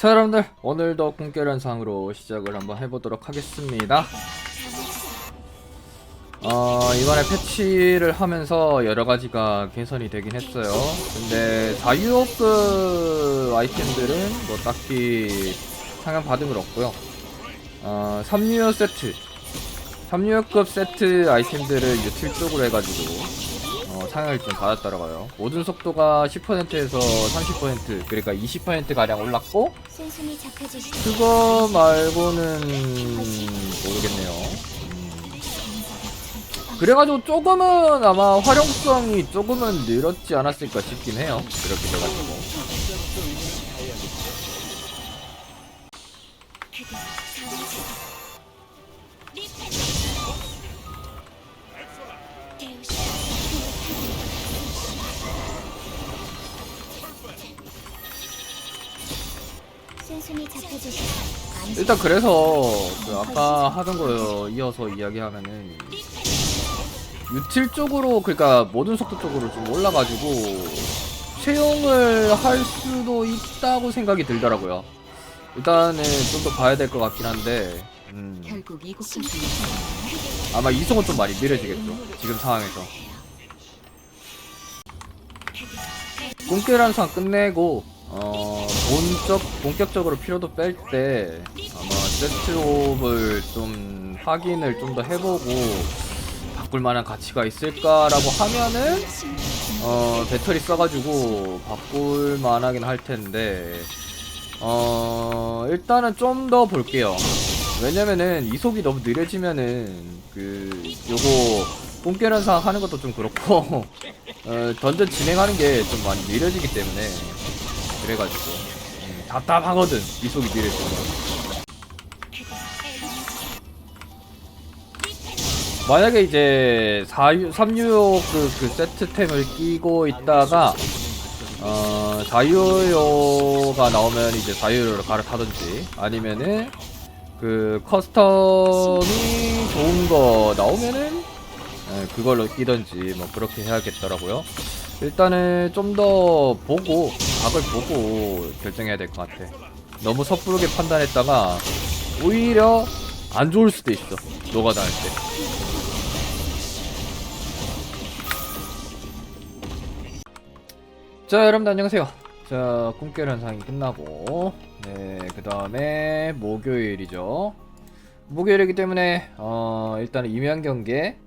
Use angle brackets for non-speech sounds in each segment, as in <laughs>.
자 여러분들 오늘도 꿈결현상으로 시작을 한번 해보도록 하겠습니다. 어 이번에 패치를 하면서 여러가지가 개선이 되긴 했어요. 근데 자유업급 아이템들은 뭐 딱히 상향 건 없고요. 어 3유효 세트. 3유효급 세트 아이템들을 유틸 쪽으로 해가지고 어, 상향을 좀 받았더라고요 모든 속도가 10%에서 30% 그러니까 20% 가량 올랐고. 그거 말고는 모르겠네요. 음. 그래가지고 조금은 아마 활용성이 조금은 늘었지 않았을까 싶긴 해요. 그렇게 돼가지고. 일단 그래서 그 아까 하던 거 이어서 이야기하면은 유틸 쪽으로 그러니까 모든 속도 쪽으로 좀 올라가지고 채용을 할 수도 있다고 생각이 들더라고요. 일단은 좀 더 봐야 될 것 같긴 한데 음, 결국 아마 이송은 좀 많이 느려지겠죠. 지금 상황에서. 꿈결한 상 끝내고 어 본적 본격적으로 피로도 뺄 때 아마 세트롭을 좀 확인을 좀 더 해보고 바꿀 만한 가치가 있을까라고 하면은 어 배터리 써가지고 바꿀 만하긴 할 텐데 어 일단은 좀 더 볼게요. 왜냐면은 이속이 너무 느려지면은 그 요거 뽕깨련상 하는 것도 좀 그렇고 <laughs> 어, 던전 진행하는 게 좀 많이 느려지기 때문에 그래가지고. 음, 답답하거든 이속이 느려지면 만약에 이제 4유, 3유효 그, 그 세트템을 끼고 있다가 어, 4유효가 나오면 이제 4유효를 갈아타든지 아니면은 그 커스텀이 좋은 거 나오면은 예, 그걸로 끼던지 뭐 그렇게 해야겠더라고요. 일단은 좀 더 보고 각을 보고 결정해야 될 것 같아. 너무 섣부르게 판단했다가 오히려 안 좋을 수도 있어. 노가다 할 때. 자 여러분들 안녕하세요. 자 꿈결 현상이 끝나고 네그 다음에 목요일이죠. 목요일이기 때문에 어 일단 임양 경계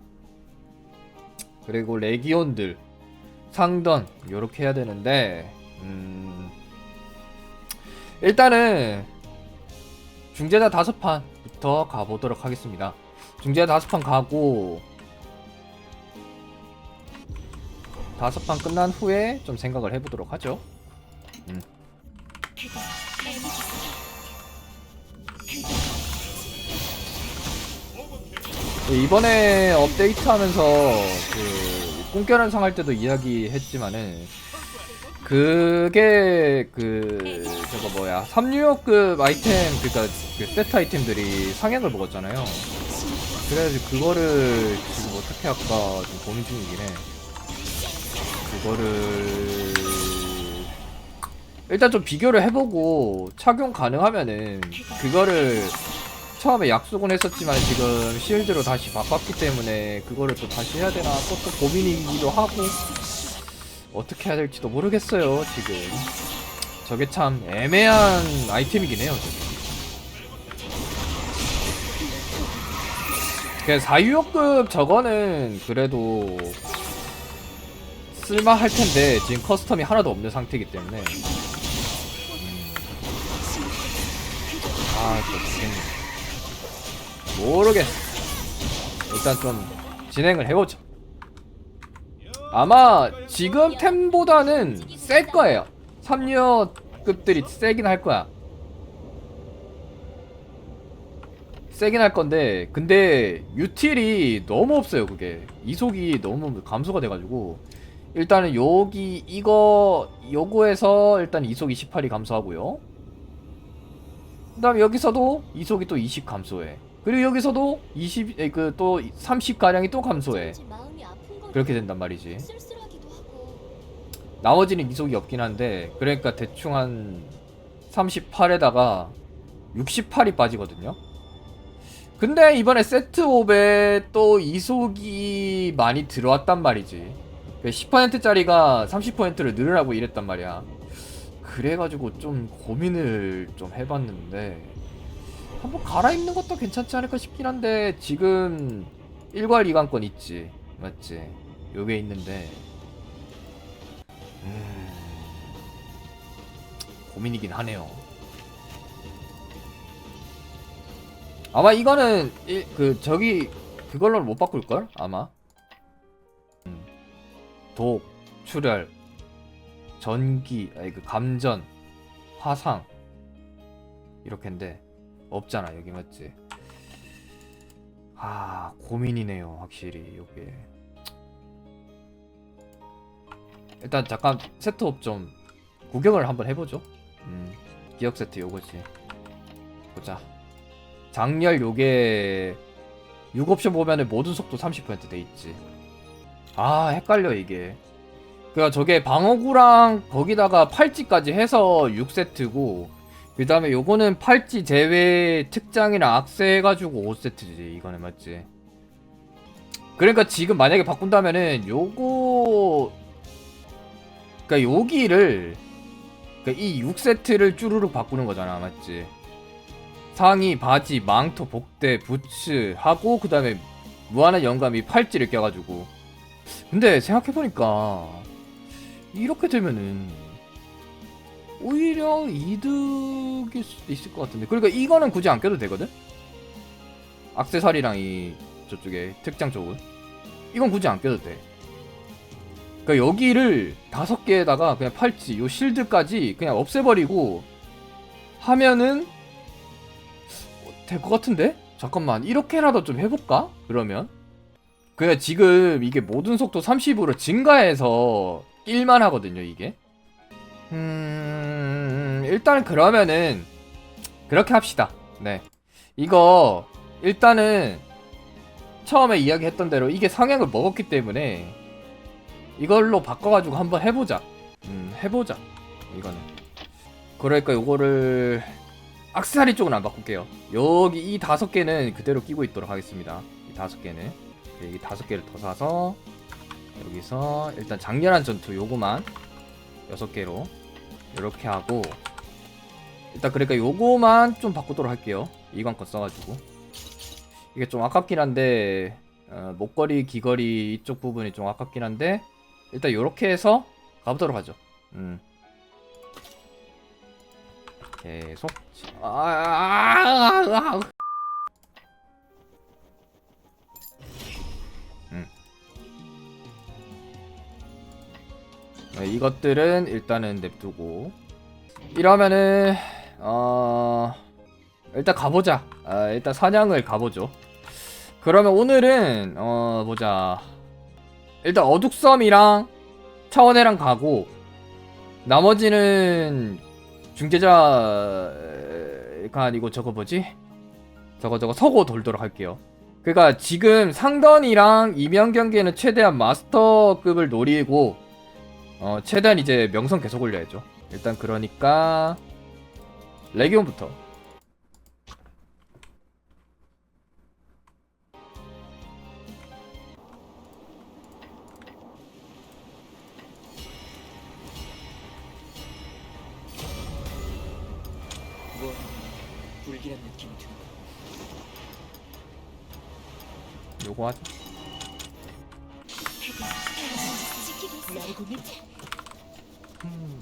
그리고 레기온들 상던 요렇게 해야 되는데 음 일단은 중재자 다섯 판부터 가보도록 하겠습니다 중재자 다섯 판 가고 다섯 판 끝난 후에 좀 생각을 해보도록 하죠 음. 이번에 업데이트하면서 그 꿈결한 상 할 때도 이야기했지만은 그게 그 저거 뭐야 3유효급 아이템 그니까 그 세트 아이템들이 상향을 먹었잖아요. 그래가지고 그거를 지금 어떻게 할까 좀 고민 중이긴 해. 그거를 일단 좀 비교를 해보고 착용 가능하면은 그거를 처음에 약속은 했었지만 지금 실드로 다시 바꿨기 때문에 그거를 또 다시 해야 되나 그것도 고민이기도 하고 어떻게 해야 될지도 모르겠어요 지금. 저게 참 애매한 아이템이긴 해요 저게. 그냥 4유효급 저거는 그래도 쓸만할 텐데 지금 커스텀이 하나도 없는 상태이기 때문에. 음. 아또 모르겠네 모르겠어. 일단 좀 진행을 해보죠. 아마 지금 템보다는 셀 거예요. 3류급들이 세긴 할 거야. 세긴 할 건데, 근데 유틸이 너무 없어요, 그게. 이속이 너무 감소가 돼가지고. 일단은 여기, 이거, 요거에서 일단 이속이 18이 감소하고요. 그 다음에 여기서도 이속이 또 20 감소해. 그리고 여기서도 20, 그 또 30 가량이 또 감소해. 그렇게 된단 말이지. 나머지는 이속이 없긴 한데, 그러니까 대충 한 38에다가 68이 빠지거든요. 근데 이번에 세트 옵에 또 이속이 많이 들어왔단 말이지. 10%짜리가 30%를 늘으라고 이랬단 말이야. 그래가지고 좀 고민을 좀 해봤는데 한번 갈아입는 것도 괜찮지 않을까 싶긴 한데 지금 1괄 2관권 있지 맞지? 요게 있는데 음... 고민이긴 하네요. 아마 이거는 일, 그 저기 그걸로는 못 바꿀 걸 아마. 음. 독, 출혈, 전기, 아니 그 감전, 화상 이렇게인데 없잖아 여기 맞지? 아 고민이네요 확실히 요게. 일단 잠깐 세트업 좀 구경을 한번 해보죠. 음, 기억 세트 요거지. 보자. 장렬 요게 6옵션 보면은 모든 속도 30%돼 있지. 아 헷갈려 이게. 그니까 저게 방어구랑 거기다가 팔찌까지 해서 6세트고 그 다음에 요거는 팔찌 제외 특장이랑 악세 해가지고 5세트지 이거는 맞지? 그러니까 지금 만약에 바꾼다면은 요거 그니까 여기를 그러니까 이 6세트를 쭈루룩 바꾸는 거잖아 맞지? 상의 바지 망토 복대 부츠 하고 그 다음에 무한한 영감이 팔찌를 껴가지고. 근데 생각해보니까 이렇게 되면은 오히려 이득일 수도 있을 것 같은데. 그러니까 이거는 굳이 안 껴도 되거든? 악세사리랑 이 저쪽에 특장 쪽은? 이건 굳이 안 껴도 돼. 그러니까 여기를 다섯 개에다가 그냥 팔찌 요 실드까지 그냥 없애버리고 하면은 될 것 같은데? 잠깐만 이렇게라도 좀 해볼까? 그러면? 그냥 지금 이게 모든 속도 30으로 증가해서 1만 하거든요 이게 음 일단 그러면은 그렇게 합시다. 네. 이거 일단은 처음에 이야기했던 대로 이게 성향을 먹었기 때문에 이걸로 바꿔가지고 한번 해보자. 음 해보자 이거는. 그러니까 요거를 악세사리 쪽은 안 바꿀게요. 여기 이 다섯 개는 그대로 끼고 있도록 하겠습니다. 이 다섯 개는. 이 다섯 개를 더 사서 여기서 일단 장렬한 전투 요거만 여섯 개로 이렇게 하고 일단 그러니까 요거만 좀 바꾸도록 할게요 이관건 써가지고 이게 좀 아깝긴 한데 어, 목걸이 귀걸이 이쪽 부분이 좀 아깝긴 한데 일단 요렇게 해서 가보도록 하죠 음. 계속 아, 아, 아, 아. 네, 이것들은 일단은 냅두고. 이러면은 어 일단 가보자. 아, 일단 사냥을 가보죠. 그러면 오늘은 어 보자. 일단 어둑섬이랑 차원회랑 가고 나머지는 중재자가 아니고 저거 뭐지? 저거 저거 서고 돌도록 할게요. 그러니까 지금 상던이랑 이명 경기에는 최대한 마스터급을 노리고 어 최대한 이제 명성 계속 올려야죠. 일단 그러니까 레기온부터. 뭐 불길한 느낌이 드는 요거 하자.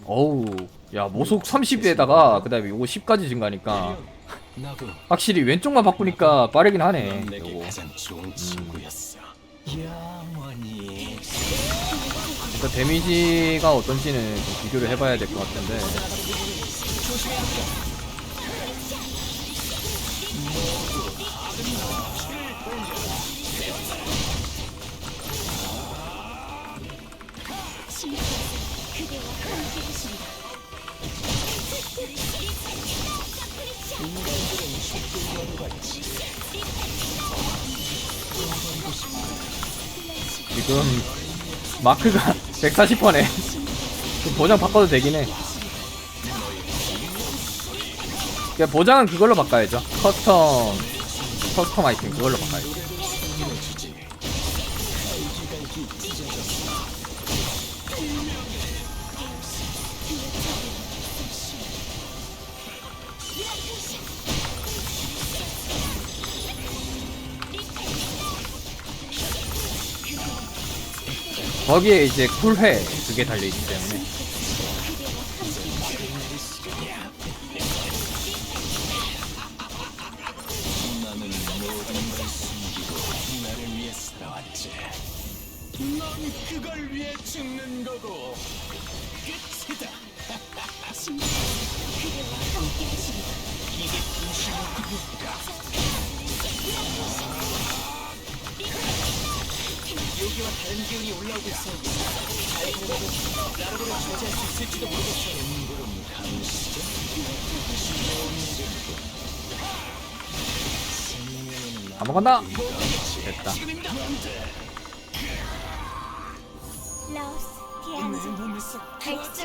어우, 야 모속 30에다가 그 다음에 요거 10까지 증가니까 나도 확실히 왼쪽만 바꾸니까 빠르긴 하네. 요거. 일단 데미지가 어떤지는 좀 비교를 해봐야 될 것 같은데. 지금 마크가 <laughs> 140%네. 좀 보장 바꿔도 되긴 해. 그러니까 보장은 그걸로 바꿔야죠. 커스텀 커스텀 아이템 그걸로 바꿔야죠. 거기에 이제 쿨회 그게 달려있기 때문에. 그걸 위해 죽는 거고. 끝이다. <laughs> 요기와 다른 기운이 올라오고 있어. 잘 해보면 나르고를 저지할 수 있을지도 모르겠어. 다 먹었나? 됐다. 라오스 디안즈 크레디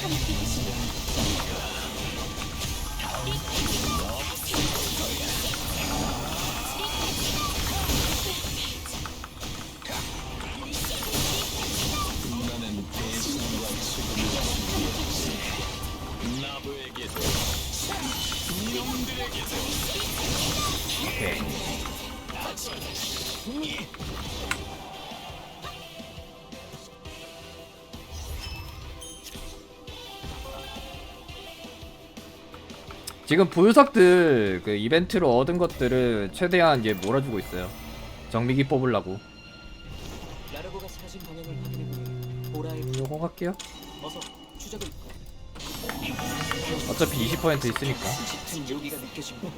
함께 지금 부유석들 그 이벤트로 얻은 것들을 최대한 이제 몰아주고 있어요. 정미기 뽑으려고. 요거 할게요. 어서 추적을 어차피 20% 있으니까. 짙은 요기가 느껴지고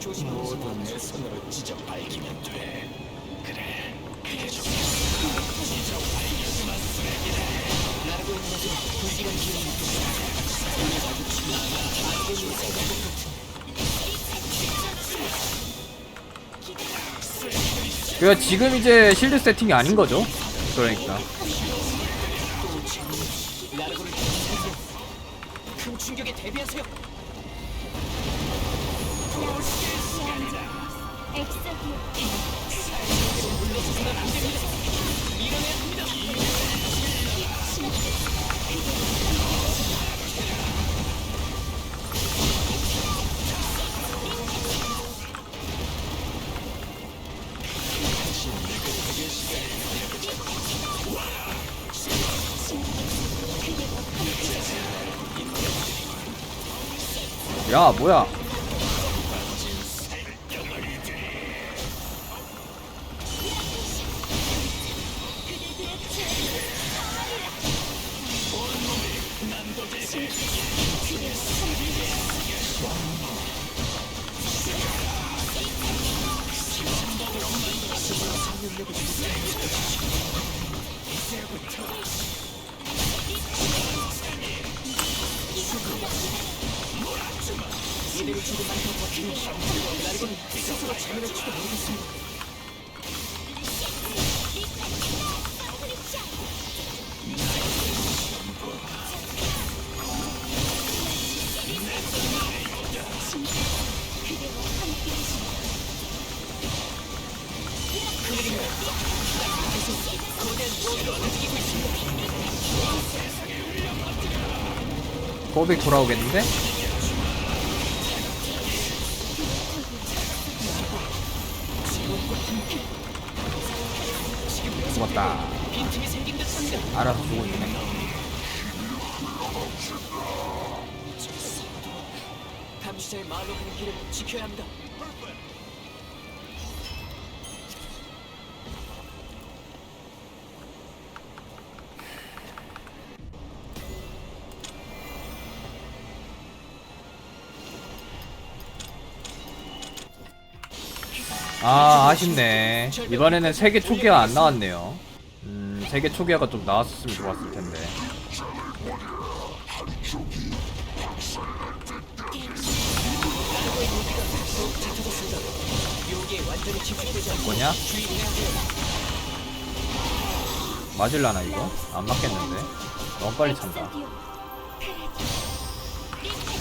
조심하고 모두 내 손으로 찢어 밝히면 돼. 그래, 그게 좀 나르고의 문화는 불길한 기운이 느껴진다. 오늘 마주치면 악연이 생긴 것 같은 그 지금 이제 실드 세팅이 아닌 거죠. 그러니까. 큰 충격에 대비하세요. 엑소디오 야 뭐야? 이 들이 조금만 더 버티면 나르고는 스스로 재미날지도 모르겠습니다. 고백 돌아오겠는데? 가는 길을 지켜야 합니다. 아 아쉽네. 이번에는 세계 초기화 안 나왔네요. 음 세계 초기화가 좀 나왔으면 좋았을 텐데. 뭐냐? 맞을라나 이거? 안 맞겠는데? 너무 빨리 찬다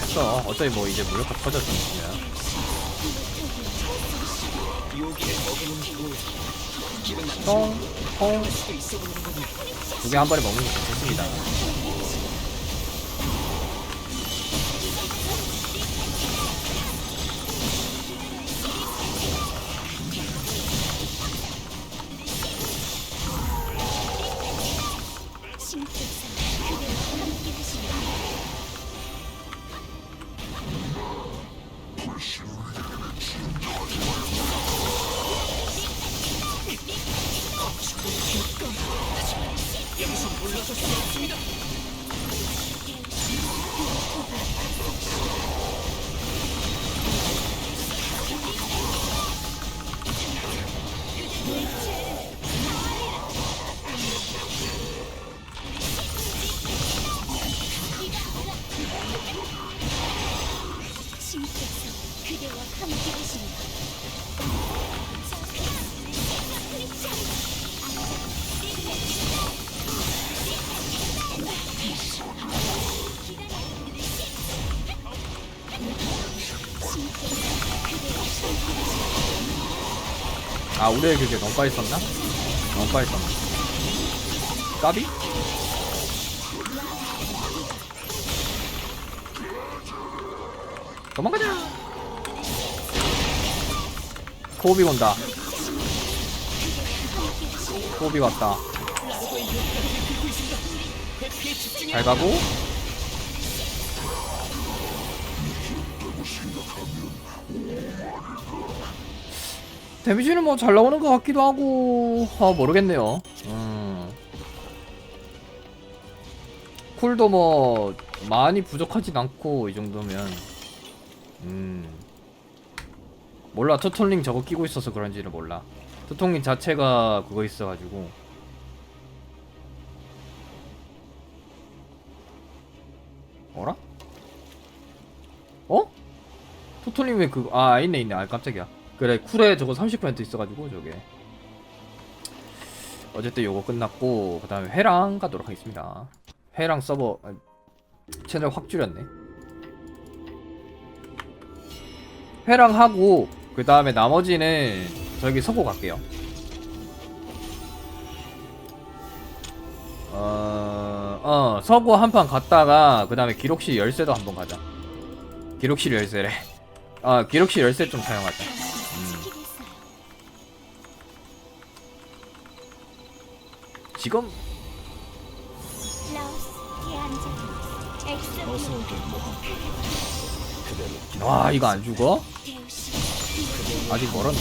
했어 어차피 뭐 이제 무력화 터졌으니까 요기를 먹으면 좋을 기분 나쁜 통통 수도 있어 보이는 거니 두개 한 번에 먹는 게 좋습니다 아 우리의 그게 너무 빨리 썼나? 너무 빨리 썼나? 까비? 도망가자 코비 온다 코비 왔다 잘 가고 데미지는 뭐 잘 나오는 것 같기도 하고. 아 모르겠네요. 음. 쿨도 뭐 많이 부족하진 않고 이 정도면. 음. 몰라. 토톨링 저거 끼고 있어서 그런지는 몰라. 토톨링 자체가 그거 있어가지고. 어라? 어? 토토님 왜 그거 아 있네 있네. 아 깜짝이야 그래 쿨에 저거 30% 있어가지고 저게. 어쨌든 요거 끝났고 그 다음에 회랑 가도록 하겠습니다. 회랑 서버 아, 채널 확 줄였네. 회랑 하고 그 다음에 나머지는 저기 서고 갈게요. 어, 어 서고 한 판 갔다가 그 다음에 기록실 열쇠도 한번 가자. 기록실 열쇠래. 아 기록실 열쇠 좀 사용하자 지금? 뭐. 와 이거 안 죽어? 아직 멀었네.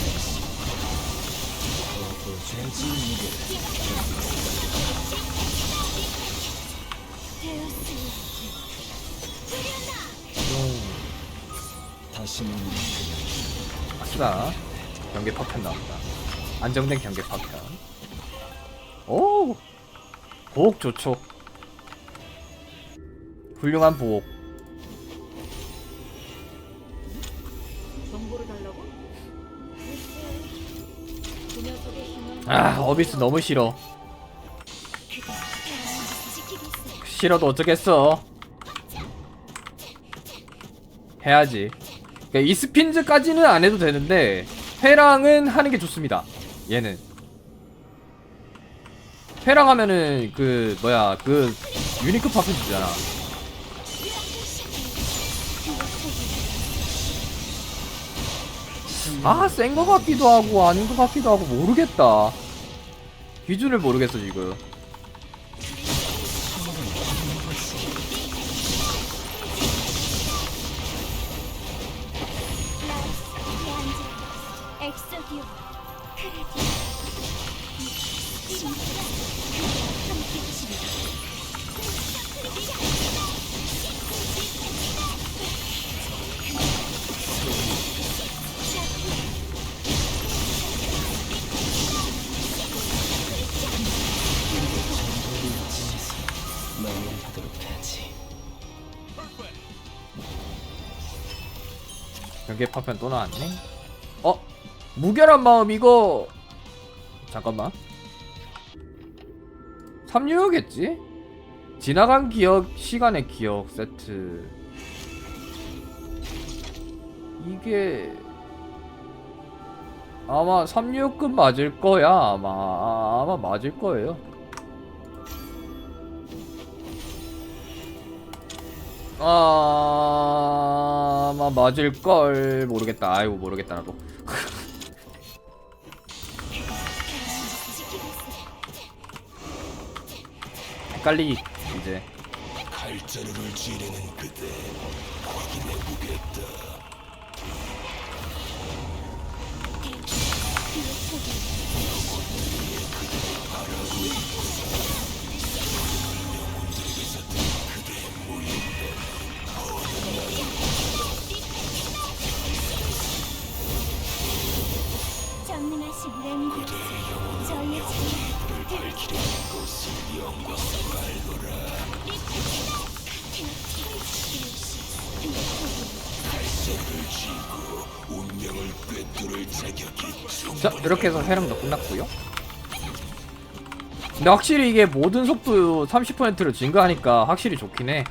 아싸 경계 파편 나온다. 안정된 경계 파편 오 보옥 좋죠. 훌륭한 보옥. 아 어비스 너무 싫어. 싫어도 어쩌겠어. 해야지. 그러니까 이 스핀즈까지는 안 해도 되는데 회랑은 하는 게 좋습니다. 얘는 회랑 하면은 그 뭐야 그 유니크 파편 주잖아. 아센 거 같기도 하고 아닌 거 같기도 하고 모르겠다. 기준을 모르겠어 지금 마무리하도록 하지 경계 파편 또 나왔네. 어? 무결한 마음 이거 잠깐만. 365겠지? 지나간 기억, 시간의 기억 세트. 이게 아마 369급 맞을 거야. 아마 아, 아마 맞을 거예요. 아, 아마 맞을 걸 모르겠다. 아이고 모르겠다 나도. <laughs> 헷갈리 이제. 이렇게 해서 회랑도 끝났고요. 근데 확실히 이게 모든 속도 30%로 증가하니까 확실히 좋긴 해.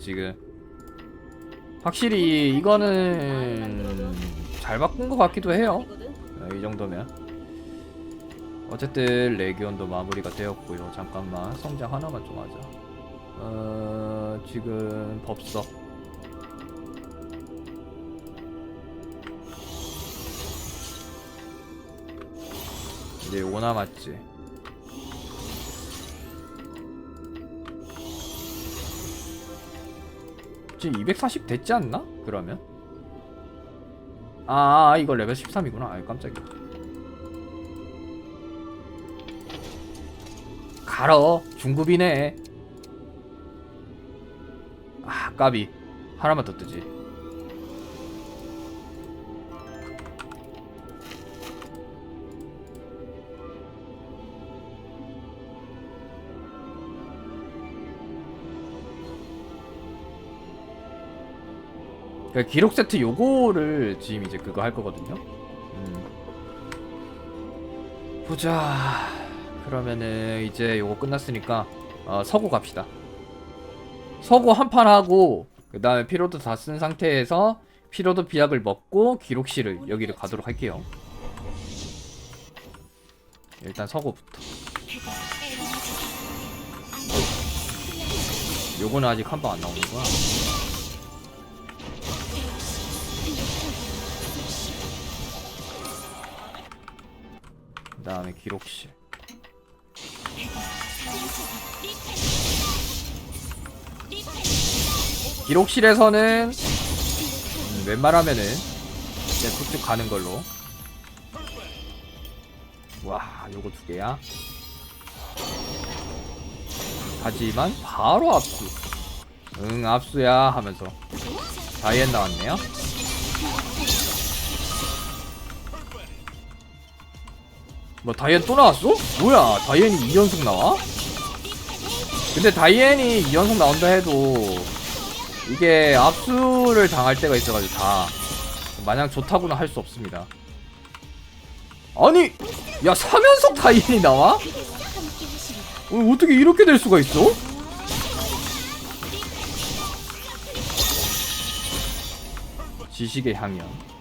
지금. 확실히 이거는 잘 바꾼 것 같기도 해요. 어, 이 정도면. 어쨌든 레기온도 마무리가 되었고요. 잠깐만. 성장 하나만 좀 하자. 어 지금 법석 이제 요거 남았지? 지금 240 됐지 않나? 그러면? 아 이거 레벨 13이구나. 아이 깜짝이야. 갈어. 중급이네. 아 까비. 하나만 더 뜨지 그 기록 세트 요거를 지금 이제 그거 할 거거든요. 음. 보자. 그러면은 이제 요거 끝났으니까 어, 서고 갑시다. 서고 한 판 하고 그 다음에 피로도 다 쓴 상태에서 피로도 비약을 먹고 기록실을 여기를 가도록 할게요. 일단 서고부터. 요거는 아직 한방안 나오는 거야. 다음에 기록실. 기록실에서는 음, 웬만하면은 그냥 쭉쭉 가는 걸로. 와, 요거 두 개야. 하지만 바로 압수. 응, 압수야 하면서 다이앤 나왔네요. 뭐 다이앤 또 나왔어? 뭐야 다이앤이 2연속 나와? 근데 다이앤이 2연속 나온다 해도 이게 압수를 당할 때가 있어가지고 다 마냥 좋다고는 할 수 없습니다 아니 야 3연속 다이앤이 나와? 어, 어떻게 이렇게 될 수가 있어? 지식의 향연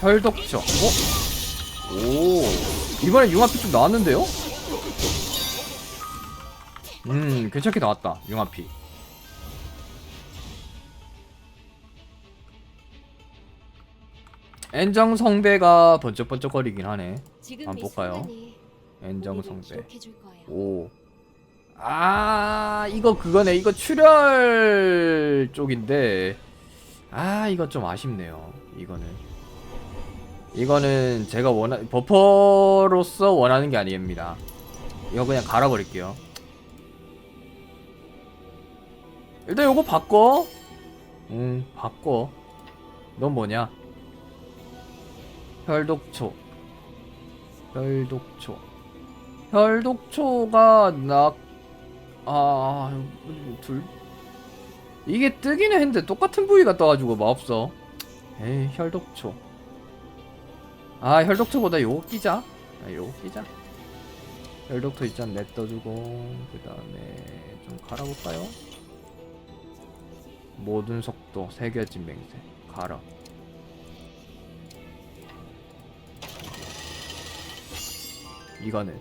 혈독적 어? 오 이번에 융합피 좀 나왔는데요? 음 괜찮게 나왔다 융합피 엔정 성배가 번쩍번쩍거리긴 하네 한번 이 볼까요? 엔정 성배 기억해줄 거예요. 오. 아, 이거 그거네. 이거 출혈 쪽인데. 아, 이거 좀 아쉽네요. 이거는. 이거는 제가 원하 버퍼로서 원하는 게 아닙니다. 이거 그냥 갈아버릴게요. 일단 요거 바꿔. 응, 바꿔. 넌 뭐냐? 혈독초. 혈독초. 혈독초가 나, 아, 둘. 이게 뜨기는 했는데 똑같은 부위가 떠가지고 마없어. 에이, 혈독초. 아, 혈독초보다 요거 끼자. 아, 요거 끼자. 혈독토 있잖아 냅둬주고 그 다음에 좀 갈아볼까요? 모든 속도 새겨진 맹세 갈아. 이거는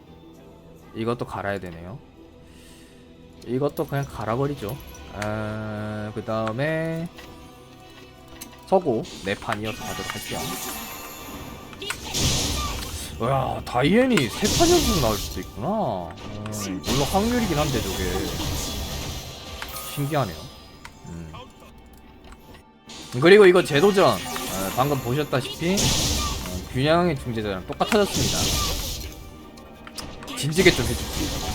이것도 갈아야 되네요. 이것도 그냥 갈아버리죠. 아, 그 다음에 서고 네판 이어서 가도록 할게요. 야 다이앤이 세판 연속 나올 수도 있구나. 음, 물론 확률이긴 한데 저게 신기하네요. 음. 그리고 이거 재도전 어, 방금 보셨다시피 어, 균형의 중재자랑 똑같아졌습니다. 진지게 좀 해주지.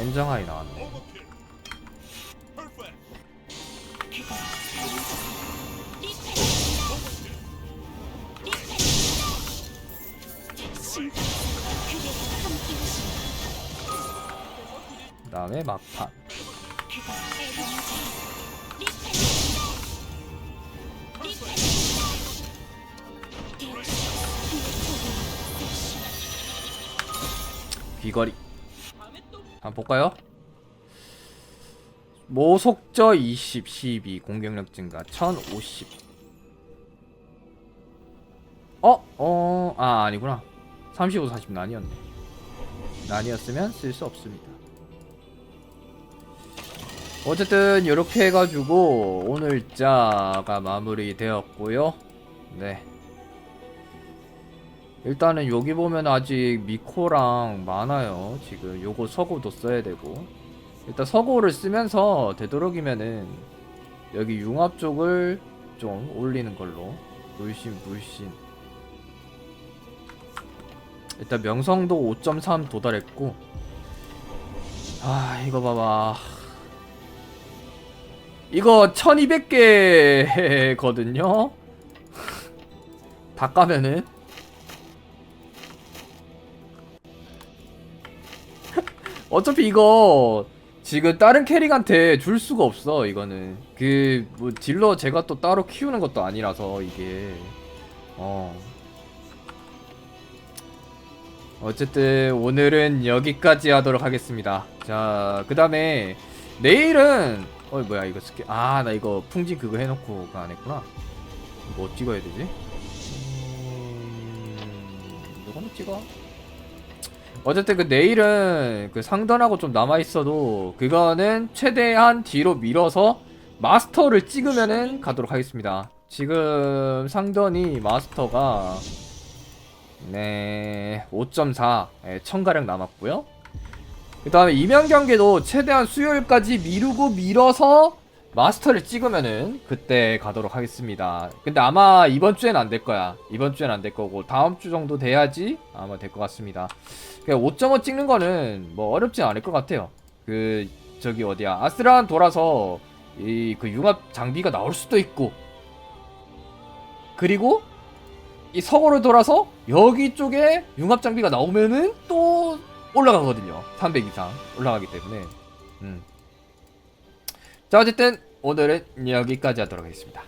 엔정하이 나왔네. 다음에 막판. 귀걸이. 한번 볼까요? 모속저 20, 12, 공격력 증가 1050. 어? 어, 아, 아니구나. 35, 40 난이었네. 난이었으면 쓸 수 없습니다. 어쨌든 이렇게 해가지고 오늘자가 마무리되었고요. 네. 일단은 여기 보면 아직 미코랑 많아요. 지금 요거 서고도 써야 되고. 일단 서고를 쓰면서 되도록이면은 여기 융합 쪽을 좀 올리는 걸로. 물씬 물씬. 일단 명성도 5.3 도달했고. 아, 이거 봐봐. 이거 1200개거든요? 다 까면은. 어차피 이거 지금 다른 캐릭한테 줄 수가 없어 이거는 그 뭐 딜러 제가 또 따로 키우는 것도 아니라서 이게 어 어쨌든 오늘은 여기까지 하도록 하겠습니다 자 그 다음에 내일은 어 뭐야 이거 스킬 아나 이거 풍진 그거 해놓고 그거 안 했구나 이거 뭐 찍어야 되지 음... 이거는 찍어 어쨌든 그 내일은 그 상단하고 좀 남아 있어도 그거는 최대한 뒤로 밀어서 마스터를 찍으면은 가도록 하겠습니다. 지금 상단이 마스터가 네 5.4 예, 천가량 남았고요. 그 다음에 이면 경기도 최대한 수요일까지 미루고 밀어서 마스터를 찍으면은 그때 가도록 하겠습니다. 근데 아마 이번 주엔 안 될 거야. 이번 주엔 안 될 거고 다음 주 정도 돼야지 아마 될 것 같습니다. 그냥 5.5 찍는 거는 뭐 어렵진 않을 것 같아요. 그 저기 어디야 아스란 돌아서 이 그 융합 장비가 나올 수도 있고 그리고 이 서고를 돌아서 여기 쪽에 융합 장비가 나오면은 또 올라가거든요. 300 이상 올라가기 때문에. 음. 자 어쨌든 오늘은 여기까지 하도록 하겠습니다.